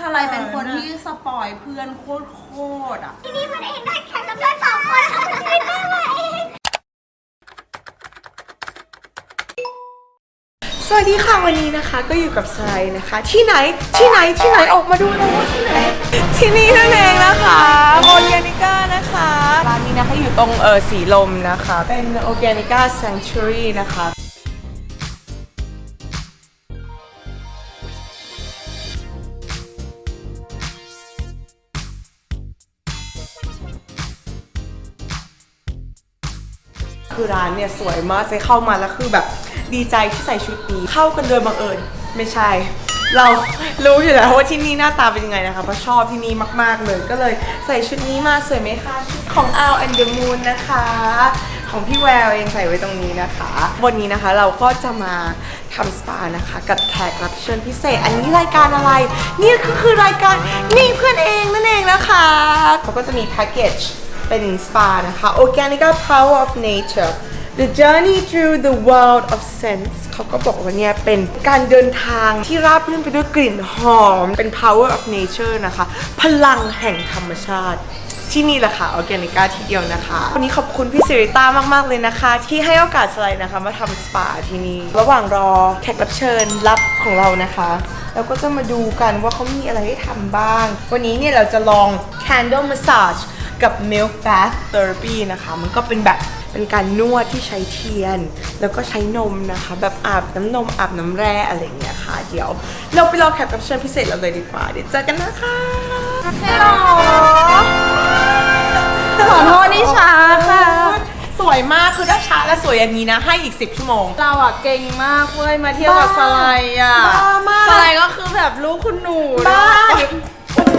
อะไรเป็นคนที่สปอยเพื่อนโคตรโคตรๆอะ ที่นี่มันเองได้แข่งกับเพื่อนสองคนค่ะคุณชินได้มาเองสวัสดีค่ะวันนี้นะคะก็อยู่กับสไลด์นะคะ ที่ไหนที่ไหนที่ไหนออกมาดูเลยว่าที่ไหน ที่นี่นั่นเองนะคะโอแกนิก้านะคะร้านนี้นะคะอยู่ตรงเออสีลมนะคะ เป็นโอแกนิก้า Sanctuary นะคะ คือร้านเนี่ยสวยมากเซเข้ามาแล้วคือแบบดีใจที่ใส่ชุดนี้เข้ากันโดยบังเอิญไม่ใช่ เรารู้อยู่แล้วว่าที่นี่หน้าตาเป็นยังไงนะคะเพราะชอบที่นี่มาก ๆ เลยก็เลยใส่ชุดนี้มาสวยไหมคะของ Al and the Moon นะคะ ของพี่แววเองใส่ไว้ตรงนี้นะคะ วันนี้นะคะเราก็จะมาทำสปานะคะกับแขกรับเชิญพิเศษ อันนี้รายการอะไร นี่ก็คือรายการนี่เพื่อนเองนั่นเองนะคะเขาก็จะมีแพ็กเกจ เป็นสปานะคะ Organica Power of Nature The Journey Through the World of Scents เขาก็บอกว่าเนี่ยเป็นการเดินทางที่ราบรื่นไปด้วยกลิ่นหอม เป็น Power of Nature นะคะ พลังแห่งธรรมชาติที่นี่แหละค่ะ Organica ที่เดียวนะคะ วันนี้ขอบคุณพี่สิริต้ามากๆเลยนะคะ ที่ให้โอกาสสไลด์นะคะ มาทำสปาที่นี่ ระหว่างรอแขกรับเชิญรับของเรานะคะเราก็จะมาดูกันว่าเขามีอะไรให้ทำบ้าง วันนี้เนี่ยเราจะลอง Candle Massage กับ Milk Bath Therapy นะคะ มันก็เป็นแบบเป็นการนวดที่ใช้เทียน แล้วก็ใช้นมนะคะ แบบอาบน้ำนมอาบน้ำแร่อะไรอย่างเงี้ยค่ะ เดี๋ยว เราไปรอแขกรับเชิญพิเศษเราเลยดีกว่า เดี๋ยวเจอกันนะคะฮัลโหลขอโทษที่ช้าค่ะ สวยมากคือถ้าช้าและสวยอย่างนี้นะ ให้อีก 10 ชั่วโมง เราอะเก่งมากเว้ยมาเที่ยวกับบ้าสไลด์อะบ้ามาก สไลด์ก็คือแบบลูกคุณหนูบ้า ไ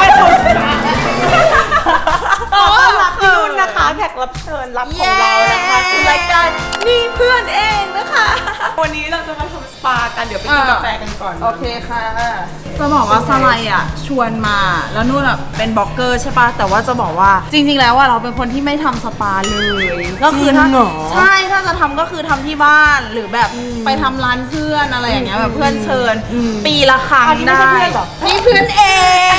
ม่ถูกนะขอต้อนรับพี่นุ่นนะคะแขกรับเชิญรับของเรานะคะสู่รายการนี่เพื่อนเองนะคะ วันนี้เราจะมาทำสปากันเดี๋ยวไปกินกาแฟกันก่อนโอเคค่ะจะบอกว่าสไลด์อะชวนมาแล้วนู่นอะเป็นบล็อกเกอร์ใช่ปะแต่ว่าจะบอกว่าจริง ๆ แล้วว่าเราเป็นคนที่ไม่ทำสปาเลยก็คือถ้าใช่ถ้าจะทำก็คือทำที่บ้านหรือแบบไปทำร้านเพื่อนอะไรอย่างเงี้ยแบบเพื่อนเชิญ ปีละครั้งได้นี่เพื่อนเอง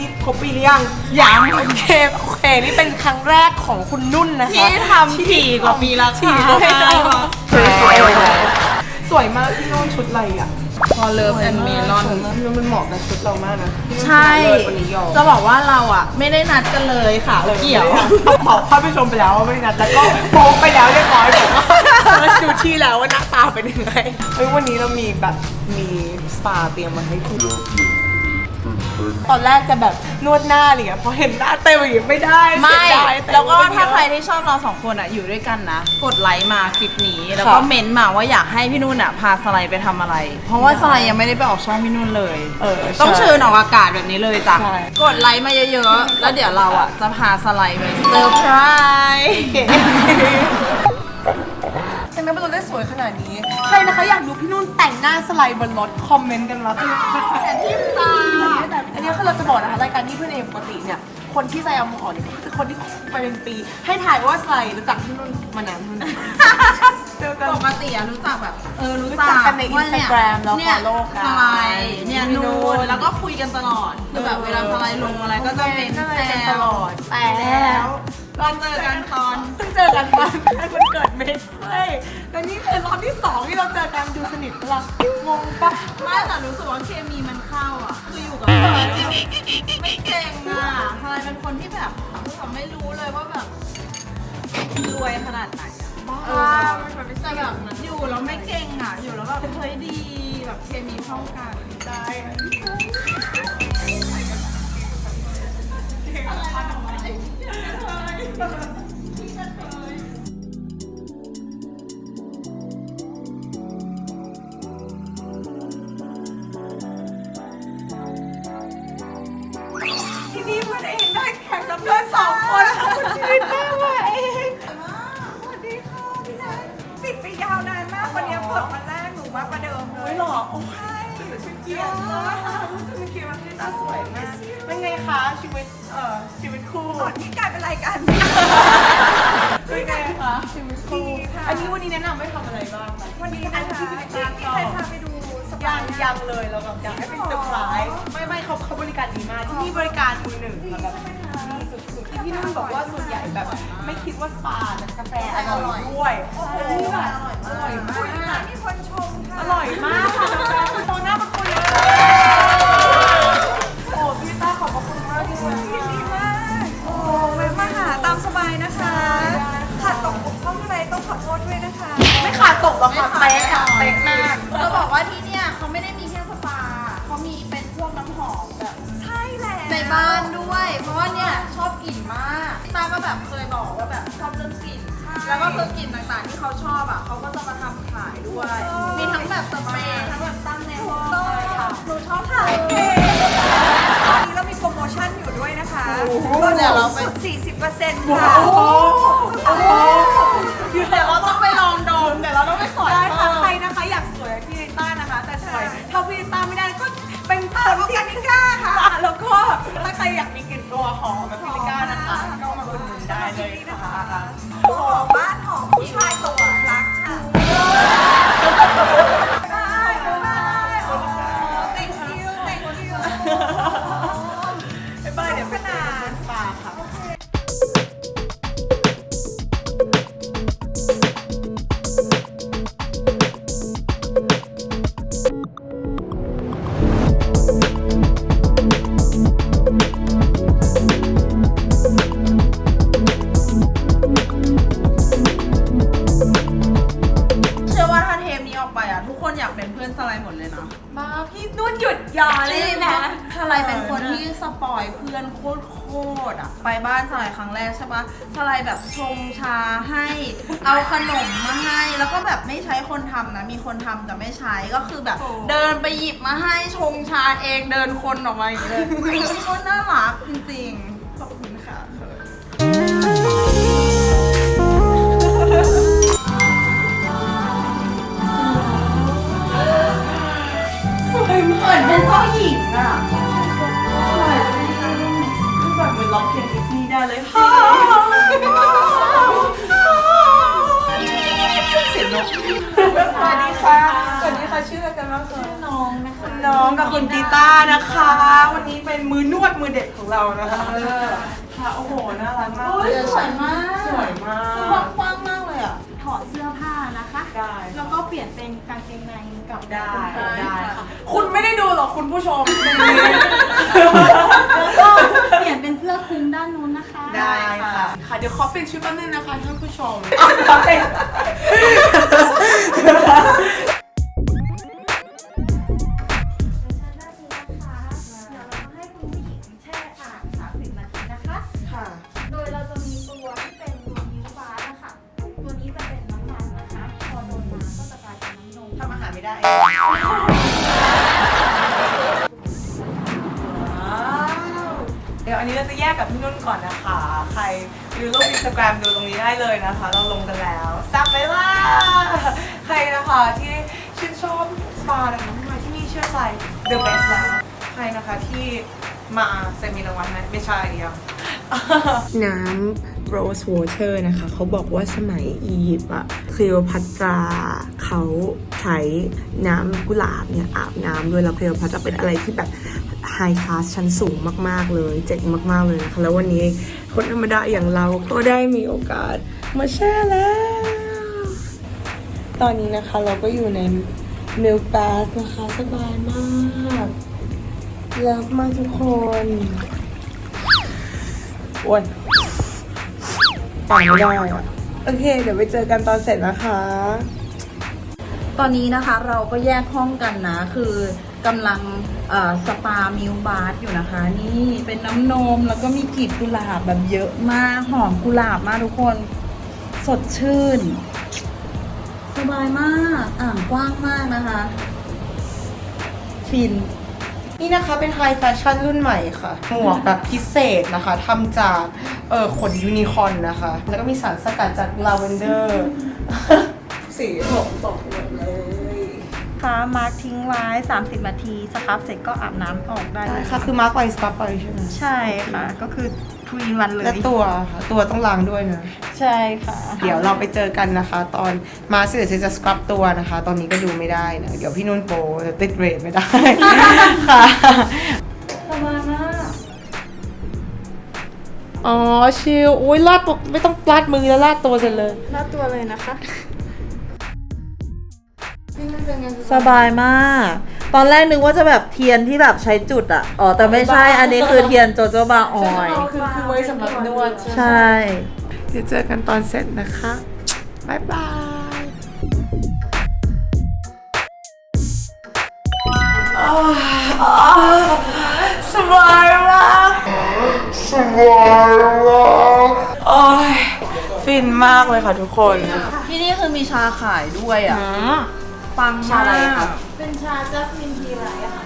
นี่ครบปีหรือยังยังโอเคโอเค นี่เป็นครั้งแรกของคุณนุ่นนะคะ ที่ทำถี่กว่าปีละคถี่รั้งเลยสวยมากพี่นุ่นชุดอะไรอะพอเลิฟแอนเมลอนสวยมากพี่นุ่นมันเหมาะกับชุดเรามากนะใช่วันนี้ยอมจะบอกว่าเราอะ ไม่ได้นัดกันเลยค่ะเกี่ยวบอกเข้าไปชมไปแล้วว่าไม่ได้นัดแล้วก็โป๊กไปแล้วเรียบร้อยบอกว่าเซิร์ชดูที่แล้วว่าหน้าตาเป็นยังไงเฮ้ยวันนี้เรามีแบบมีสปาเตรียมมาให้คุณ ตอนแรกจะแบบนวดหน้าอะไรเงี้ยพอเห็นหน้าเต็มอย่างเงี้ยไม่ได้ไม่ เสียดายต่แล้วก็นถ้าเยอะใครที่ชอบเราสองคนอะอยู่ด้วยกันนะ กดไลค์มาคลิปนี้ แล้วก็ค่ะเม้นต์มาว่าอยากให้พี่นุ่นอะพาสไลด์ไปทำอะไร เพราะว่าสไลด์ยังไม่ได้ไปออกช่องพี่นุ่นเลย เออต้องใช่เชิญออกอากาศแบบนี้เลยจ้ะ ใช่ กดไลค์มาเยอะๆ แล้วเดี๋ยวเราอะจะพาสไลด์ไปเซอร์ไพรส์แต่งห น้าบนรถได้สวยขนาดนี้ ใครนะคะอยากดูพี่นุ่นแต่งหน้าสไลด์บนรถคอมเมนต์กันมาแต่ที่ตาอันนี้คือเราจะบอกนะคะรายการที่เพื่อนเองปกติเนี่ยคนที่ใจเอามือออกเนี่ยคือคนที่ไปเป็นปี ให้ถ่ายว่าใสไลด์รู้จักพี่นุ่นมานานเท่าไหร่เจอกันปกติอะรู้จักแบบ เออรู้จักกันในว่าเย Instagram แล้วเนี่ย follow กันสไลด์เนี่ยนู่นแล้วก็คุยกันตลอดคือแบบเวลาสไลด์ลงอะไรก็จะเป็นแซเลยเป็นตลอดแต่แล้ว เราเจอกันตอนเพิ่งเจอกันตอนวันเกิดเมย์ใช่แล้วนี่คือรอบที่สองที่เราเจอกันดูสนิทปะล่ะงงปะไม่แต่รู้สึกว่าเคมีมันเข้าอะ คืออยู่กับเพื่อนแล้วไม่เก่งอะสไลด์เป็นคนที่แบบแบบไม่รู้เลยว่าแบบรวยขนาดไหนอะเออแต่แบบอยู่แล้วไม่เก่งอะ อยู่แล้วแบบเฮ้ยดีแบบเคมีเข้ากันได้ที่นี่เพื่ อนเองได้แข่งกับเพื่อนสองคนค่ะคุณชีวิตแม่ว่าเองสวัสดีค่ะพี่นายปิดไปยาวนานมากวันนี้เปิดวันแรกหนูมาประเดิมเลยหรอ โอ้ยรู้สึกเป็นเกียรติมากรู้สึกเป็นเกียรติมากที่ตาสวยมากเป็นไงคะชีวิต เอ่อชีวิตคู่ตอนนี้กลายเป็นรายการเป็นไงคะชีวิตคู่อันนี้วันนี้แนะนำให้ทำอะไรบ้างคะวันนี้นะคะที่ใครพาไปดูยังยังเลยเราแบบอยากให้เป็นเซอร์ไพรส์ไม่ไม่เขาเขาบริการดีมากที่นี่บริการมือหนึ่งค่ะแบบดีสุดๆที่พี่นุ่นบอกว่าส่วนใหญ่แบบไม่คิดว่าสปาแต่กาแฟอร่อยด้วยโอ้โหแบบอร่อยมากมีคนชมค่ะอร่อยมากค่ะกาแฟคุณโตหน้าประ ษด้วยนะคะ ไม่ขาดตกหรอกค่ะเป๊ะอะเป๊ะมากจะบอกว่าที่เนี่ยเขาไม่ได้มีแค่สปาเขามีเป็นพวกน้ำหอมแบบใช่แหละในบ้านด้วย เพราะว่าเนี่ยชอบกลิ่นมากตาก็แบบเคยบอกว่าแบบชอบเรื่องกลิ่น แล้วก็คือกลิ่นต่างๆที่เขาชอบอะเขาก็จะมาทำขายด้วย มีทั้งแบบสเปรย์ทั้งแบบตั้งในห้องเลยค่ะหนูชอบถ่ายโอเคตอนนี้เรามีโปรโมชั่นอยู่ด้วยนะคะก็เดี๋ยวเราไปลด40%ค่ะ ปอยเพื่อนโคตรโคตรอะไปบ้านสไลด์ครั้งแรกใช่ปะสไลด์แบบชงชาให้ เอาขนมมาให้ แล้วก็แบบไม่ใช้คนทำนะ มีคนทำแต่ไม่ใช้ก็คือแบบ โอ้ เดินไปหยิบมาให้ชงชาเองเดินคนออกมาอย่างนี้เลยโคตรน่ารักจริงๆขอบคุณค่ะสวยมากเหมือนเป็นเจ้าหญิงอะ ร้องเพลงดิสนีย์ได้เลยค่ะเสียงนกสวัสดีค่ะ สวัสดีค่ะ ชื่ออะไรกันบ้างคะน้องนะคะน้องกับคุณกีตาร์นะคะ วันนี้เป็นมือนวดมือเด็ดของเรานะคะค่ะโอ้โห น่ารักมากโอ้ยสวยมาก สวยมากกว้างมากเลยอะ ถอดเสื้อผ้านะคะ ได้ แล้วก็เปลี่ยนเป็นกางเกงในกับได้ได้ได้ค่ะค่ะคุณไม่ได้ดูหรอกคุณผู้ชม แล้วก็เปลี่ยนเป็นเสื้อคลุมด้านนู้นนะคะ ได้ค่ะ ค่ะเดี๋ยวขอเปลี่ยนชุดแป๊บนึงนะคะท่านผู้ชม ได้ เดี๋ยวอันนี้เราจะแยกกับพี่นุ่นก่อนนะคะ ใครดูรูปอินสตาแกรมดูตรงนี้ได้เลยนะคะ เราลงกันแล้วซับไปล่ะใครนะคะที่ชื่นชอบสปานะคะมาที่นี่เชื่อใจ The Best แล้วใครนะคะที่มาเซมิรางวัลไหมไม่ใช่ยัง น้ำโรสวอเตอร์นะคะ เขาบอกว่าสมัยอียิปต์อะคลีโอพัตราเขาใช้น้ำกุหลาบเนี่ยอาบน้ำด้วยแล้วคลีโอพัตราเป็นอะไรที่แบบไฮคลาสชั้นสูงมาก ๆ เลย เจ๋งมาก ๆ เลยนะคะ แล้ววันนี้คนธรรมดาอย่างเราก็ได้มีโอกาสมาแช่แล้ว ตอนนี้นะคะเราก็อยู่ในมิล k บ a t นะคะ สบายมากเลิฟมากทุกคน อ้วนตางไม่ได้อะโอเค เดี๋ยวไปเจอกันตอนเสร็จนะคะ ตอนนี้นะคะเราก็แยกห้องกันนะ คือกำลังสปามิลบาร์อยู่นะคะ นี่เป็นน้ำนมแล้วก็มีกลีบกุหลาบแบบเยอะมาก หอมกุหลาบมากทุกคน สดชื่น สบายมาก อ่างกว้างมากนะคะ ฟิน นี่นะคะเป็นไฮแฟชั่นรุ่นใหม่ค่ะ หมวกแบบพิเศษนะคะทำจากเออขนยูนิคอร์นนะคะ แล้วก็มีสารสกัดจากลาเวนเดอร์ สีผมบอกหมดเลยคะมาร์คทิ้งไว้ 30 นาทีสครับเสร็จก็อาบน้ำออกได้เลยค่ะ คือมาร์กไปสครับไปใช่ไหมใช่ค่ะ ก็คือ ทูอินวันเลยและตัวค่ะตัวต้องล้างด้วยนะ ใช่ค่ะ เดี๋ยวเราไปเจอกันนะคะ ตอนมาเสร็จจะสครับตัวนะคะ ตอนนี้ก็ดูไม่ได้นะ เดี๋ยวพี่นุ่นโปรจะติดเรทไม่ได้ ค่ะสบายมากอ๋อชิลอุ้ยลาดตัวไม่ต้องลาดมือแล้วลาดตัวเสร็จเลย หน้าตัวเลยนะคะ สบายมาก ตอนแรกนึกว่าจะแบบเทียนที่แบบใช้จุดอะ อ๋อ แต่ไม่ใช่ อันนี้คือเทียนโจโจบาออย คือคือไว้สำหรับนวดใช่ไหมใช่เดี๋ยวเจอกันตอนเสร็จนะคะบายบายอ้าวอ้าวสบายมากสบายมากโอ้ยฟินมากเลยค่ะทุกคน ที่นี่คือมีชาขายด้วยอะ ปังชาอะไรมากคะเป็นชาจัสมินทีไรอะค่ะ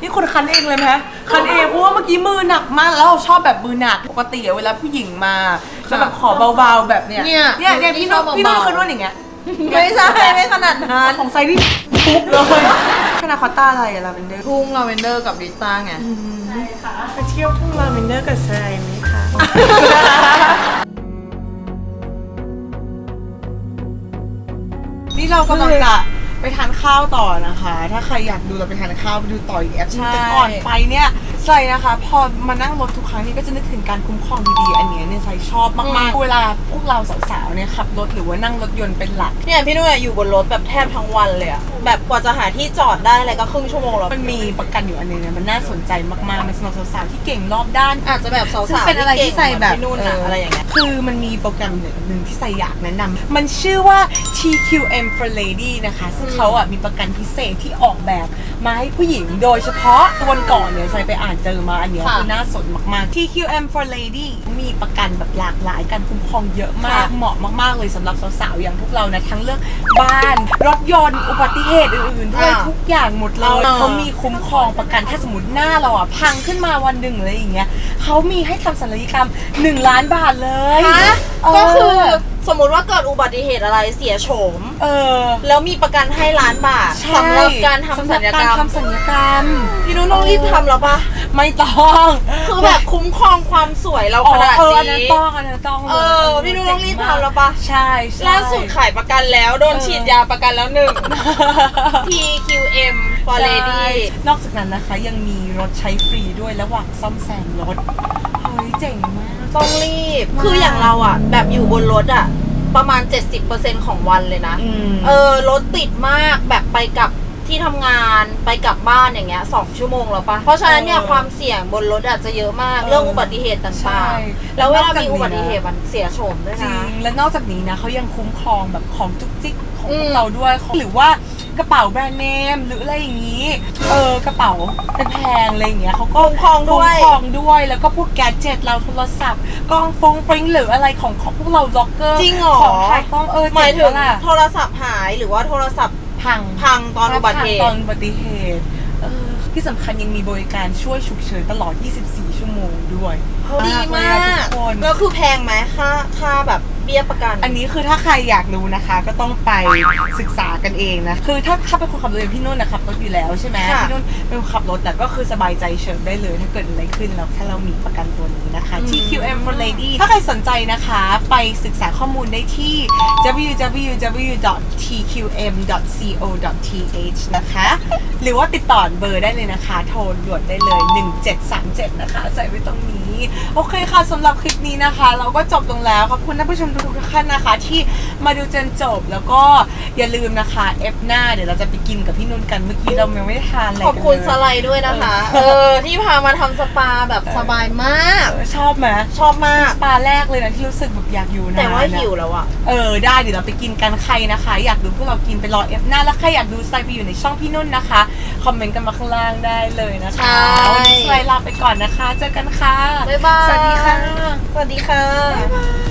นี่คุณคันเองเลยไหมคันเองเพราะว่าเมื่อกี้มือหนักมากแล้วเราชอบแบบมือหนักปกติอะเวลาผู้หญิงมาจะแบบขอเบาๆแบบเนี้ยเนี่ยเนี่ยเนี่ยพี่นุ่นชอบเบาๆพี่นุ่นเคยนวดอย่างเงี้ยไม่ใช่ไม่ขนาดนั้นของไซนี่ปุ๊บเลยคณะคอตต้าอะไรอะลาเวนเดอร์ทุ่งลาเวนเดอร์กับริต้าไงไปเที่ยวทุ่งลาเวนเดอร์กับไซไหมคะ นี่เรากำลังจะไปทานข้าวต่อนะคะ ถ้าใครอยากดูเราไปทานข้าวไปดูต่ออีกแอปใช่แต่ก่อนไปเนี่ย ใส่นะคะ พอมานั่งรถทุกครั้งนี่ก็จะนึกถึงการคุ้มครองดีๆอันเนี้ยเนี่ยใส่ชอบมากๆ เวลาพวกเราสาวๆเนี่ยขับรถหรือว่านั่งรถยนต์เป็นหลัก เนี่ยพี่นุ่นอะอยู่บนรถแบบแทบทั้งวันเลยอะแบบกว่าจะหาที่จอดได้อะไรก็ครึ่งชั่วโมงแล้วมันมีประกันอยู่อันหนึงเนี่ยมันน่าสนใจมากๆ มันสำหรับสาวๆที่เก่งรอบด้าน อาจจะแบบสาวซึ่งๆเป็นอะไรที่ใส่แบบพี่นุ่นอะอะไรอย่างเงี้ย คือมันมีโปรแกรมหนึ่งที่ใส่อยากแนะนำมันชื่อว่า TQM for Lady นะคะ ซึ่งเขาอะมีประกันพิเศษที่ออกแบบมาให้ผู้หญิงโดยเฉพาะตัวนก่อนเนี่ยใส่ไปอ่านเจอมาอันเนี้ยค่ะคือน่าสนมากๆ TQM for Lady มีประกันแบบหลากหลายการคุ้มครองเยอะมาก ค่ะ เหมาะมากๆเลยสำหรับสาวๆ อย่างพวกเรานะ ทั้งเรื่องบ้าน รถยนต์อุบัติเหตุอื่นๆด้วยอ่าทุกอย่างหมดเลยอ่า เขามีคุ้มครองประกันถ้าสมมติหน้าเราอะ พังขึ้นมาวันหนึ่งเลยอย่างเงี้ยเขามีให้ทำศัลยกรรม 1 ล้านบาทเลยฮะเออก็คือ สมมุติว่าเกิดอุบัติเหตุอะไรเสียโฉม เออ แล้วมีประกันให้ล้านบาทใช่สำหรับการทำสำหศัรับลยการกรรมทำศัลยกรรม พี่นุ่นต้องรีบทำแล้วปะไม่ต้องคือแบบคุ้มครองความสวยเราอ๋อขนาดเอออันนั้นนี้ ต้องอันนั้นต้องเออพี่นุ่นต้องรีบทำแล้วปะใช่ใช่ ล่าสุดขายประกันแล้วโดนฉีดยาประกันแล้วหนึ่ง TQM for ใช่ lady นอกจากนั้นนะคะยังมีรถใช้ฟรีด้วยระหว่างซ่อมแซมรถ เฮ้ยเจ๋งมาก ต้องรีบ คืออย่างเราอะ แบบอยู่บนรถอะ ประมาณ 70%ของวันเลยนะอืมเออรถติดมากแบบไปกับที่ทำงานไปกลับบ้านอย่างเงี้ยสองชั่วโมงแล้วปะเพราะฉะนั้นเนี่ยเออความเสี่ยงบนรถอาจจะเยอะมากเออเรื่องอุบัติเหตุใช่ต่างๆ แล้วเวลามีอุบัติเหตุมันเสียโฉมด้วยจรินะงและนอกจากนี้นะเขายังคุ้มครองแบบของจุกจิกของอืพวมกเราด้วยหรือว่า กระเป๋าแบรนด์เนมหรืออะไรอย่างนี้ เออกระเป๋าเป็นแพงอะไรอย่างเงี้ยเขาก็คุ้มครองด้วย คุ้มครองด้วยแล้วก็พวกแกดเจ็ตเราโทรศัพท์กล้องฟงฟริ้งหรืออะไรของของพวกเราล็อกเกอร์จริงเหรอ ของถ่ายกล้องเออหมายถึงเจ๋ปะล่ะโทรศัพท์หายหรือว่าโทรศัพท์พัง พังตอนอุบัติเหตอนตุ อุบัติเหตุเออที่สำคัญยังมีบริการช่วยฉุกเฉินตลอด 24 ชั่วโมงด้วยดีมาก ทุกคนก็คือแพงไหมค่าค่าแบบ เบี้ยประกัน อันนี้คือถ้าใครอยากรู้นะคะ ก็ต้องไปศึกษากันเองนะคือถ้าถ้าเป็นคนขับรถอย่างพี่นุ่นนะขับรถอยู่แล้วใช่ไหมค่ะพี่นุ่นเป็นคนขับรถแต่ก็คือสบายใจเฉิบได้เลย ถ้าเกิดอะไรขึ้นแล้วถ้าเรามีประกันตัวนี้นะคะ TQM for Lady ถ้าใครสนใจนะคะไปศึกษาข้อมูลได้ที่ www.tqm.co.th นะคะ หรือว่าติดต่อเบอร์ได้เลยนะคะ โทรด่วนได้เลย 1737 นะคะ ใส่ไว้ตรงนี้ โอเคค่ะสำหรับคลิปนี้นะคะ เราก็จบลงแล้วขอบคุณท่านผู้ชมทุกๆท่านนะคะ ที่มาดูจนจบแล้วก็อย่าลืมนะคะเอฟหน้าเดี๋ยวเราจะไปกินกับพี่นุ่นกันเมื่อกี้เรายังไม่ได้ทานอะไรขอบคุณกันสเลยไลด์ด้วยนะคะ เออ ที่พามาทำสปาแบบสบายมาก เออชอบไหมชอบมาก สปาแรกเลยนะที่รู้สึกแบบอยากอยู่นานแต่ว่าอะหิวแล้วอะเออได้เดี๋ยวเราไปกินกันใครนะคะ อยากดูพวกเรากินไปรอเอฟหน้าแล้วใครอยากดูสไตล์ไปอยู่ในช่องพี่นุ่นนะคะ คอมเมนต์กันมาข้างล่างได้เลยนะคะ ใช่ วันนี้สไลด์ลาไปก่อนนะคะ เจอกันค่ะ บ๊ายบายสวัสดีค่ะ สวัสดีค่ะ